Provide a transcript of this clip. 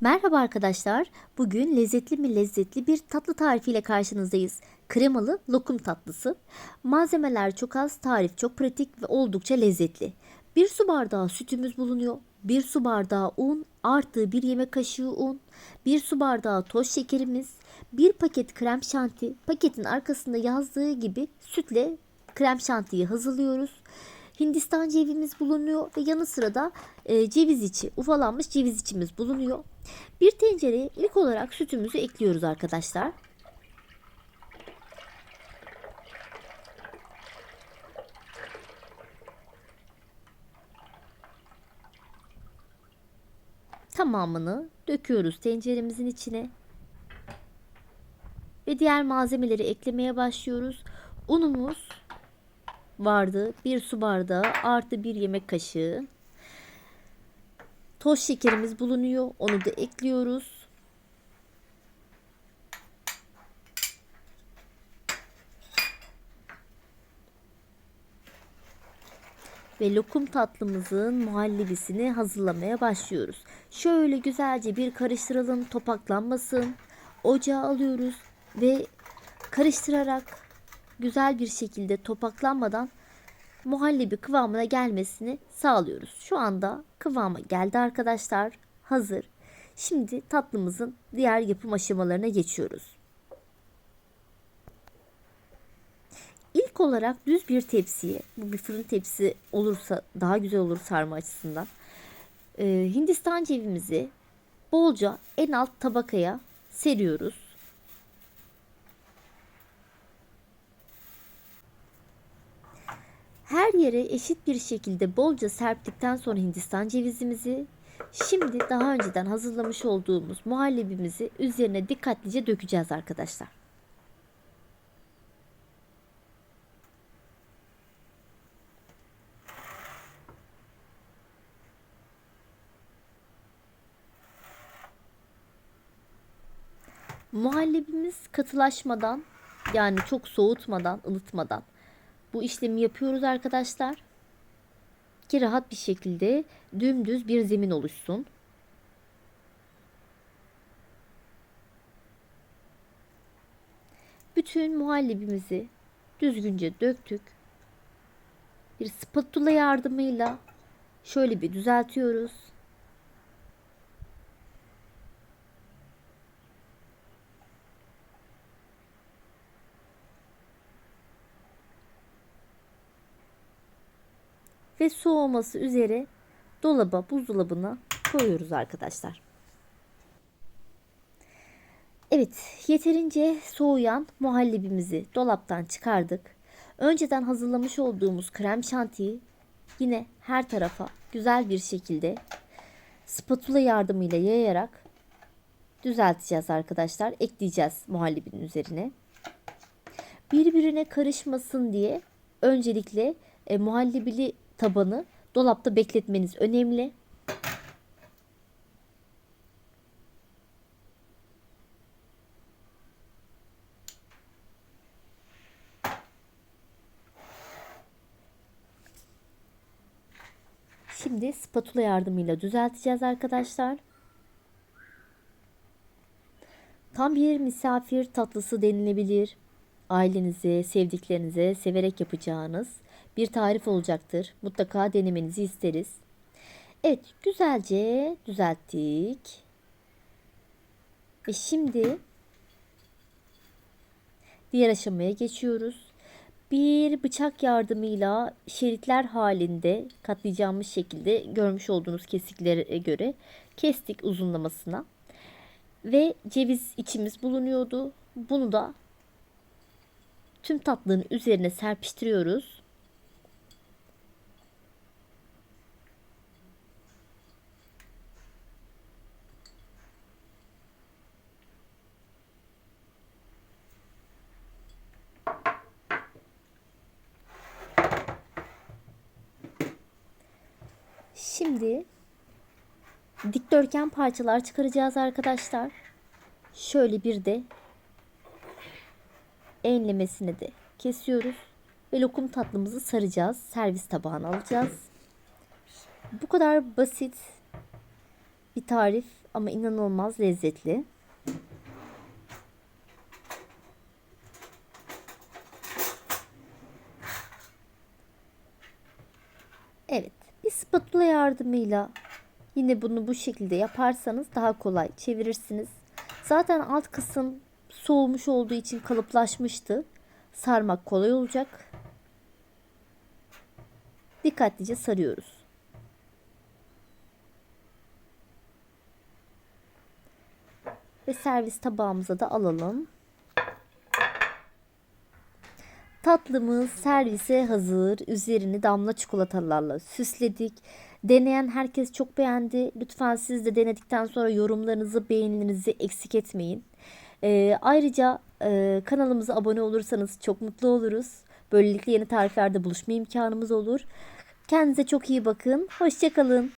Merhaba arkadaşlar. Bugün lezzetli mi lezzetli bir tatlı tarifiyle karşınızdayız. Kremalı lokum tatlısı. Malzemeler çok az, tarif çok pratik ve oldukça lezzetli. Bir su bardağı sütümüz bulunuyor. Bir su bardağı un artı bir yemek kaşığı un. Bir su bardağı toz şekerimiz. Bir paket krem şanti. Paketin arkasında yazdığı gibi sütle krem şantiyi hazırlıyoruz. Hindistan cevizimiz bulunuyor ve yanı sıra da e, ceviz içi, ufalanmış ceviz içimiz bulunuyor. Bir tencereye ilk olarak sütümüzü ekliyoruz arkadaşlar. Tamamını döküyoruz tenceremizin içine. Ve diğer malzemeleri eklemeye başlıyoruz. Unumuz vardı. Bir su bardağı artı bir yemek kaşığı. Toz şekerimiz bulunuyor. Onu da ekliyoruz. Ve lokum tatlımızın muhallebisini hazırlamaya başlıyoruz. Şöyle güzelce bir karıştıralım topaklanmasın. Ocağa alıyoruz ve karıştırarak güzel bir şekilde topaklanmadan muhallebi kıvamına gelmesini sağlıyoruz. Şu anda kıvama geldi arkadaşlar. Hazır. Şimdi tatlımızın diğer yapım aşamalarına geçiyoruz. İlk olarak düz bir tepsiye, bu bir fırın tepsi olursa daha güzel olur sarma açısından. Ee, Hindistan cevimizi bolca en alt tabakaya seriyoruz. Her yere eşit bir şekilde bolca serptikten sonra Hindistan cevizimizi şimdi daha önceden hazırlamış olduğumuz muhallebimizi üzerine dikkatlice dökeceğiz arkadaşlar. Muhallebimiz katılaşmadan yani çok soğutmadan, ılıtmadan bu işlemi yapıyoruz arkadaşlar. Ki rahat bir şekilde dümdüz bir zemin oluşsun. Bütün muhallebimizi düzgünce döktük. Bir spatula yardımıyla şöyle bir düzeltiyoruz. Ve soğuması üzere dolaba buzdolabına koyuyoruz arkadaşlar. Evet yeterince soğuyan muhallebimizi dolaptan çıkardık. Önceden hazırlamış olduğumuz krem şantiyi yine her tarafa güzel bir şekilde spatula yardımıyla yayarak düzelteceğiz arkadaşlar. Ekleyeceğiz muhallebinin üzerine. Birbirine karışmasın diye öncelikle e, muhallebili tabanı dolapta bekletmeniz önemli. Şimdi spatula yardımıyla düzelteceğiz arkadaşlar. Tam bir misafir tatlısı denilebilir. Ailenize, sevdiklerinize severek yapacağınız bir tarif olacaktır. Mutlaka denemenizi isteriz. Evet, güzelce düzelttik. Ve şimdi diğer aşamaya geçiyoruz. Bir bıçak yardımıyla şeritler halinde katlayacağımız şekilde görmüş olduğunuz kesiklere göre kestik uzunlamasına. Ve ceviz içimiz bulunuyordu. Bunu da tüm tatlının üzerine serpiştiriyoruz. Şimdi dikdörtgen parçalar çıkaracağız arkadaşlar. Şöyle bir de enlemesini de kesiyoruz ve lokum tatlımızı saracağız. Servis tabağına alacağız. Bu kadar basit bir tarif ama inanılmaz lezzetli. Evet, spatula yardımıyla yine bunu bu şekilde yaparsanız daha kolay çevirirsiniz. Zaten alt kısım soğumuş olduğu için kalıplaşmıştı. Sarmak kolay olacak. Dikkatlice sarıyoruz. Ve servis tabağımıza da alalım. Tatlımız servise hazır. Üzerini damla çikolatalarla süsledik. Deneyen herkes çok beğendi. Lütfen siz de denedikten sonra yorumlarınızı, beğenilerinizi eksik etmeyin. Ee, ayrıca e, kanalımıza abone olursanız çok mutlu oluruz. Böylelikle yeni tariflerde buluşma imkanımız olur. Kendinize çok iyi bakın. Hoşçakalın.